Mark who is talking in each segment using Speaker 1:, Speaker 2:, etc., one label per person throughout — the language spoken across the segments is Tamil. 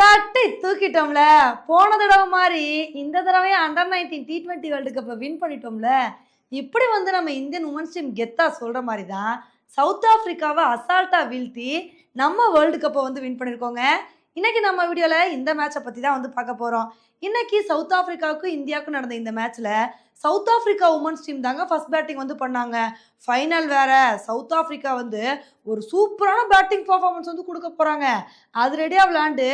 Speaker 1: தட்டி தூக்கிட்டோம்ல. போன தடவை மாதிரி இந்த தடவை under nineteen T twenty world கப்பை வின் பண்ணிட்டோம்ல. இப்படி வந்து நம்ம இந்தியன் உமன்ஸ் டீம் கெத்தா சொல்கிற மாதிரி தான் சவுத் ஆஃப்ரிக்காவை அசால்ட்டாக வீழ்த்தி நம்ம வேர்ல்டு கப்பை வந்து வின் பண்ணியிருக்கோங்க இன்றைக்கி நம்ம வீடியோவில் இந்த மேட்சை பற்றி தான் வந்து பார்க்க போகிறோம் இன்றைக்கி சவுத் ஆஃப்ரிக்காவுக்கும் இந்தியாவுக்கும் நடந்த இந்த மேட்ச்சில் சவுத் ஆஃப்ரிக்கா உமன்ஸ் டீம் தாங்க ஃபர்ஸ்ட் பேட்டிங் வந்து பண்ணாங்க. ஃபைனல் வேற. சவுத் ஆஃப்ரிக்கா வந்து ஒரு சூப்பரான பேட்டிங் பர்ஃபார்மன்ஸ் வந்து கொடுக்க போகிறாங்க அது ரெடியாக விளாண்டு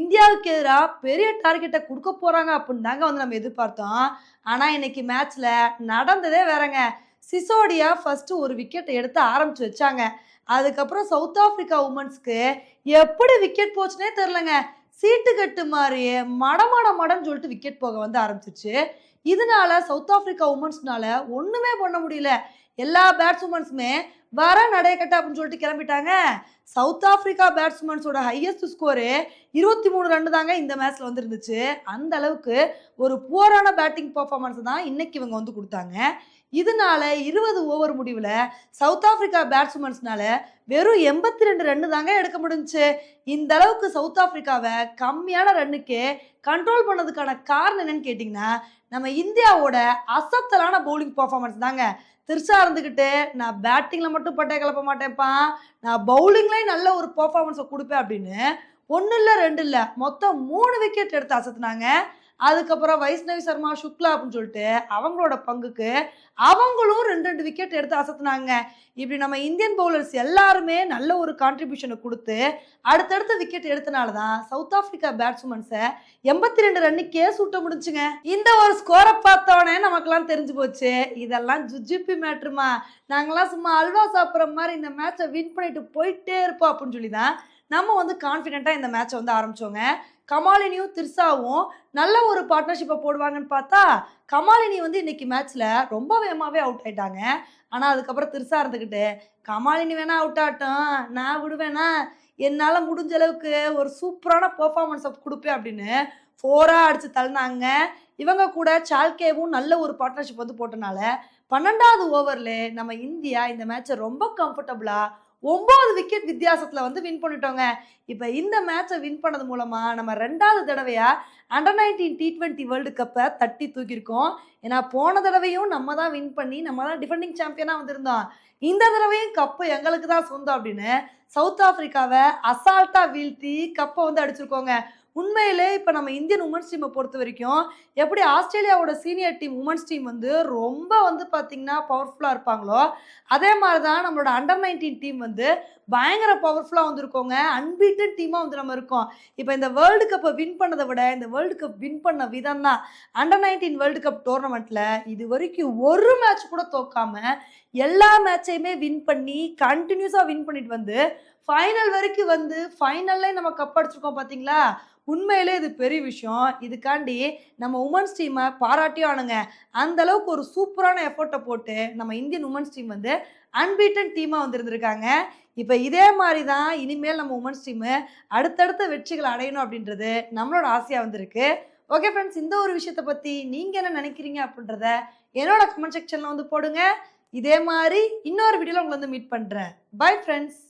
Speaker 1: இந்தியாவுக்கு எதிராக பெரிய டார்கெட்டை கொடுக்க போகிறாங்க அப்படின்னு தாங்க வந்து நம்ம எதிர்பார்த்தோம். ஆனால் இன்னைக்கு மேட்ச்சில் நடந்ததே வேறங்க. சிசோடியா ஃபஸ்ட்டு ஒரு விக்கெட் எடுத்து ஆரம்பிச்சு வச்சாங்க. அதுக்கப்புறம் சவுத் ஆஃப்ரிக்கா உமன்ஸ்க்கு எப்படி விக்கெட் போச்சுனே தெரிலங்க சீட்டு கட்டு மாதிரியே மட மடன்னு சொல்லிட்டு விக்கெட் போக வந்து ஆரம்பிச்சிச்சு இதனால சவுத் ஆப்பிரிக்கா உமன்ஸ்னால ஒன்றுமே பண்ண முடியல. எல்லா பேட்ஸ்வுமன்ஸுமே வர நடையக்கட்ட அப்படின்னு சொல்லிட்டு கிளம்பிட்டாங்க. சவுத் ஆப்பிரிக்கா பேட்ஸ்மேன்ஸோட ஹையஸ்ட் ஸ்கோரு இருபத்தி மூணு ரன் தாங்க இந்த மேட்ச்ல வந்துருந்துச்சு. அந்த அளவுக்கு ஒரு புவரான பேட்டிங் பர்ஃபார்மன்ஸ் தான் இன்னைக்கு இவங்க வந்து கொடுத்தாங்க. இதனால இருபது ஓவர் முடிவில் சவுத் ஆப்பிரிக்கா பேட்ஸ்மேன்ஸ்னால வெறும் எண்பத்தி ரெண்டு ரன்னு தாங்க எடுக்க முடிஞ்சுச்சு. இந்த அளவுக்கு சவுத் ஆப்பிரிக்காவை கம்மியான ரன்னுக்கு கண்ட்ரோல் பண்ணதுக்கான காரணம் என்னன்னு கேட்டிங்கன்னா நம்ம இந்தியாவோட அசத்தலான பவுலிங் பர்ஃபார்மன்ஸ் தாங்க. திருச்சா இருந்துக்கிட்டு நான் பேட்டிங்கில் மட்டும் பட்டே கிளப்ப மாட்டேன்ப்பா. நான் பவுலிங்லேயும் நல்ல ஒரு பர்ஃபார்மன்ஸை கொடுப்பேன் அப்படின்னு ஒன்றும் இல்லை ரெண்டு இல்லை மொத்தம் மூணு விக்கெட் எடுத்து அசத்துனாங்க. அதுக்கப்புறம் வைஷ்ணவி சர்மா சுக்லா அப்படின்னு சொல்லிட்டு அவங்களோட பங்குக்கு அவங்களும் ரெண்டு ரெண்டு விக்கெட் எடுத்து அசத்துனாங்க. இப்படி நம்ம இந்தியன் பவுலர்ஸ் எல்லாருமே நல்ல ஒரு கான்ட்ரிபியூஷனை கொடுத்து அடுத்தடுத்த விக்கெட் எடுத்தனால தான் சவுத் ஆப்பிரிக்கா பேட்ஸ்மேன்ஸை எண்பத்தி ரெண்டு ரன்னுக்கே சூட்ட முடிஞ்சுங்க. இந்த ஒரு ஸ்கோரை பார்த்தோன்னே நமக்கெல்லாம் தெரிஞ்சு போச்சு. இதெல்லாம் ஜுஜிபி மேட்ருமா? நாங்களாம் சும்மா அல்வா சாப்பிட்ற மாதிரி இந்த மேட்சை வின் பண்ணிட்டு போயிட்டே இருப்போம் அப்படின்னு சொல்லி தான் நம்ம வந்து கான்ஃபிடென்ட்டாக இந்த மேட்சை வந்து ஆரம்பிச்சோங்க. கமாலினியும் திர்சாவும் நல்ல ஒரு பார்ட்னர்ஷிப்பை போடுவாங்கன்னு பார்த்தா கமாலினி வந்து இன்னைக்கு மேட்ச்சில் ரொம்ப வேகமாகவே அவுட் ஆயிட்டாங்க. ஆனால் அதுக்கப்புறம் திர்சா இருந்துக்கிட்டு கமாலினி வேணா அவுட் ஆகட்டும் நான் விடுவேனா? என்னால் முடிஞ்ச அளவுக்கு ஒரு சூப்பரான பெர்ஃபார்மன்ஸை கொடுப்பேன் அப்படின்னு ஃபோராக அடித்து தள்ளினாங்க. இவங்க கூட சால்கேவும் நல்ல ஒரு பார்ட்னர்ஷிப் வந்து போட்டனால பன்னெண்டாவது ஓவரில் நம்ம இந்தியா இந்த மேட்சை ரொம்ப கம்ஃபர்டபுளாக ஒம்பது விக்கெட் வித்தியாசத்தில் வந்து வின் பண்ணிட்டோங்க. இப்போ இந்த மேட்சை வின் பண்ணது மூலமாக நம்ம ரெண்டாவது தடவையாக under nineteen T twenty world கப்பை தட்டி தூக்கியிருக்கோம். ஏன்னா போன தடவையும் நம்ம தான் வின் பண்ணி நம்ம தான் டிஃபெண்டிங் சாம்பியனாக வந்திருந்தோம். இந்த தடவையும் கப்பு எங்களுக்கு தான் சொந்தம் அப்படின்னு சவுத் ஆஃப்ரிக்காவை அசால்ட்டாக வீழ்த்தி கப்பை வந்து அடிச்சிருக்கோங்க. உண்மையிலே இப்போ நம்ம இந்தியன் உமன்ஸ் டீமை பொறுத்த வரைக்கும் எப்படி ஆஸ்திரேலியாவோட சீனியர் டீம் உமன்ஸ் டீம் வந்து ரொம்ப வந்து பார்த்திங்கன்னா பவர்ஃபுல்லாக இருப்பாங்களோ அதே மாதிரி தான் நம்மளோட அண்டர் நைன்டீன் டீம் வந்து பயங்கர பவர்ஃபுல்லாக வந்திருக்கோங்க. அன்பீட்டன் டீமாக வந்து நம்ம இருக்கோம். இப்போ இந்த வேர்ல்டு கப்பை வின் பண்ணதை விட இந்த வேர்ல்டு கப் வின் பண்ண விதம் தான் அண்டர் நைன்டீன் வேர்ல்டு கப் டோர்னமெண்ட்டில் இது வரைக்கும் ஒரு மேட்ச் கூட தோக்காமல் எல்லா மேட்சையுமே வின் பண்ணி கண்டினியூஸாக வின் பண்ணிட்டு வந்து ஃபைனல் வரைக்கும் வந்து ஃபைனல்லே நம்ம கப் அடிச்சிருக்கோம் பார்த்தீங்களா உண்மையிலே இது பெரிய விஷயம். இதுக்காண்டி நம்ம உமன்ஸ் டீமை பாராட்டியும் ஆனுங்க அந்த அளவுக்கு ஒரு சூப்பரான எஃபர்ட்டை போட்டு நம்ம இந்தியன் உமன்ஸ் டீம் வந்து அன்பீட்டன் டீமாக வந்திருந்திருக்காங்க. இப்போ இதே மாதிரி தான் இனிமேல் நம்ம உமன்ஸ் டீமு அடுத்தடுத்த வெற்றிகள் அடையணும் அப்படின்றது நம்மளோட ஆசையாக வந்திருக்கு. ஓகே ஃப்ரெண்ட்ஸ் இந்த ஒரு விஷயத்தை பற்றி நீங்கள் என்ன நினைக்கிறீங்க அப்படின்றத என்னோட கமெண்ட் செக்ஷனில் வந்து போடுங்க. இதே மாதிரி இன்னொரு வீடியோவில் உங்களை வந்து மீட் பண்ணுறேன் பை ஃப்ரெண்ட்ஸ்